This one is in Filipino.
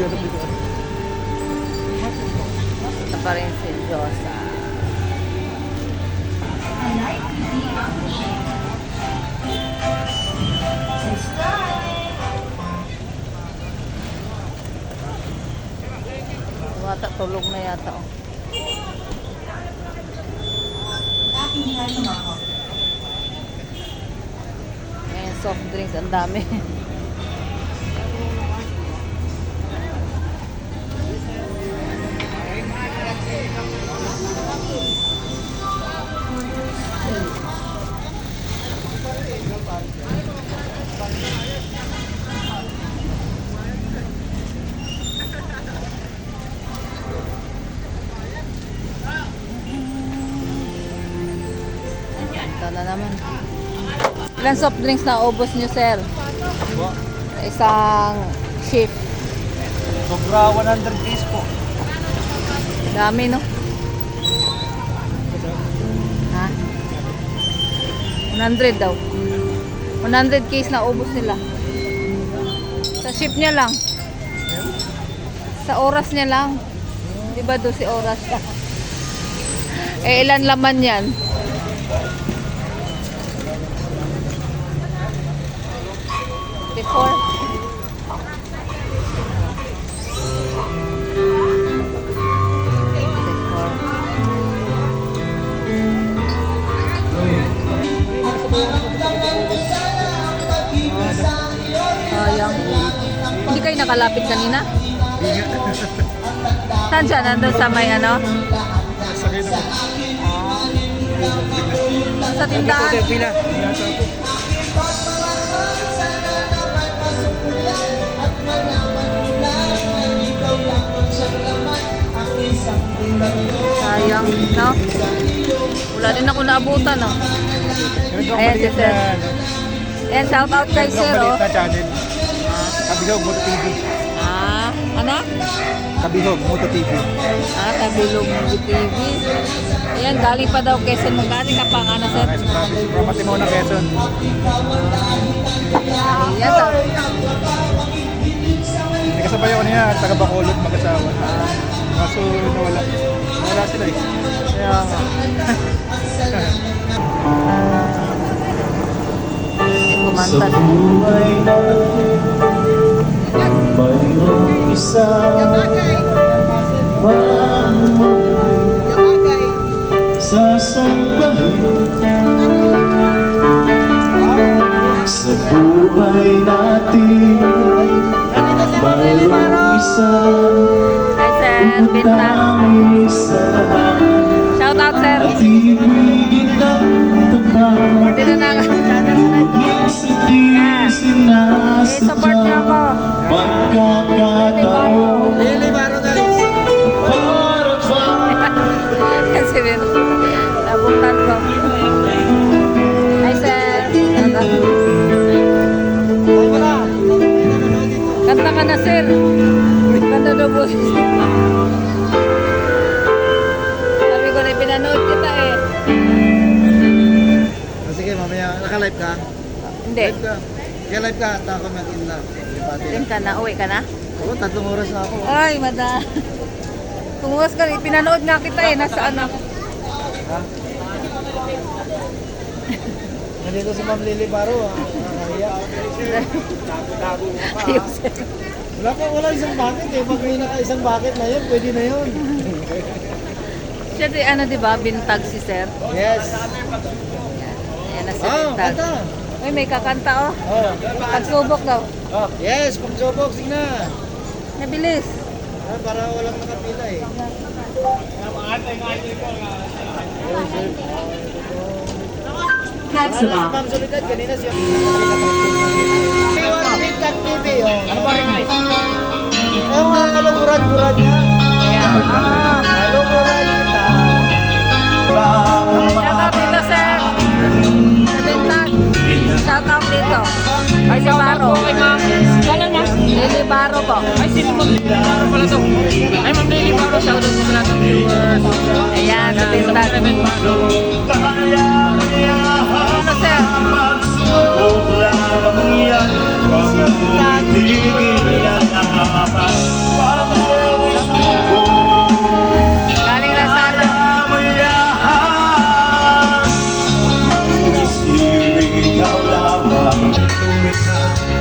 Ito pa rin si Josa. Wata, tulog na yata. Oh. Ayan, soft drinks, ang dami. Ilan soft drinks na ubos nyo, sir? Sa Isang shift. Sobra 100 piece po. Dami, no? Ha? 100 daw. 100 case na ubos nila. Sa shift niya lang. Sa oras niya lang. Di ba 12 oras eh, ilan laman yan? Before. Sayang. Hindi kayo nakalapit kanina? Saan siya? Nandun sa may ano? Na po. Sa tindahan? Sayang, no? Wala din ako naabutan, no? Ayan si sir. Ayan, shout out kay sir, oh. Kabihog Moto TV. Ah, ano? Kabihog Moto TV. Ah, Kabilog Movie TV. Ayan, galing pa daw Quezon. Magaling ka pa nga na, sir. From Matimona, Quezon. Ayan, sa Hindi kasabay ako niya, taga Bacolod mag-asawa. Kaso nawala. Nawala sila eh. Kaya nga. kumanta. na mayroong isa mamamagay sasambahin sa buhay natin mayroong isa. Bintang. tayo sa lahat Shout out, sir. at ibigin ng tapat Dito na. Minsan di Eh, support niyo sinasadya ako. Pagkakataon Lili Baro guys. Para bang Kasi bin, nabutan ko. Hi, sir. Kanta ka na, sir. Kanta daw po. Naka-live ka? Hindi. Live ka. Kaya live ka, at ako mag-in na. Din ka na, uwi ka na? Oo, tatlong oras na ako. Ay, mada. Tumuwas ka, rin. pinanood nga kita eh. Nasaan ako? Nandito si Ma'am Lily Baro. ah. Nakakahiya. Ayun, sir. Wala pa, wala isang bucket eh. Pag may naka isang bucket na yun, pwede na yun. Siya di, ano, di ba, bintag si sir. Yes. Ayan na Oh, kanta. Uy, may kakanta oh. Oh. Pagsubok daw. oh. Yes, pagsubok, sige na. Nabilis. Ah, para walang nakapila eh. Ano si Ma'am Soledad, kanina siya. Iwan Bintag TV, oh. Ano ba rin Yung mga kalungurad-gurad niya. Ayan. Ah. Ay, si Baro. Kay ma'am. Kala niya? Lily Baro po. Ay, sino Ma'am Lily Baro pala to? Ay, Ma'am Lily Baro. Shout out po sa lahat ng viewers. Ayan, sa bintag. Seven Baro. Ano, time.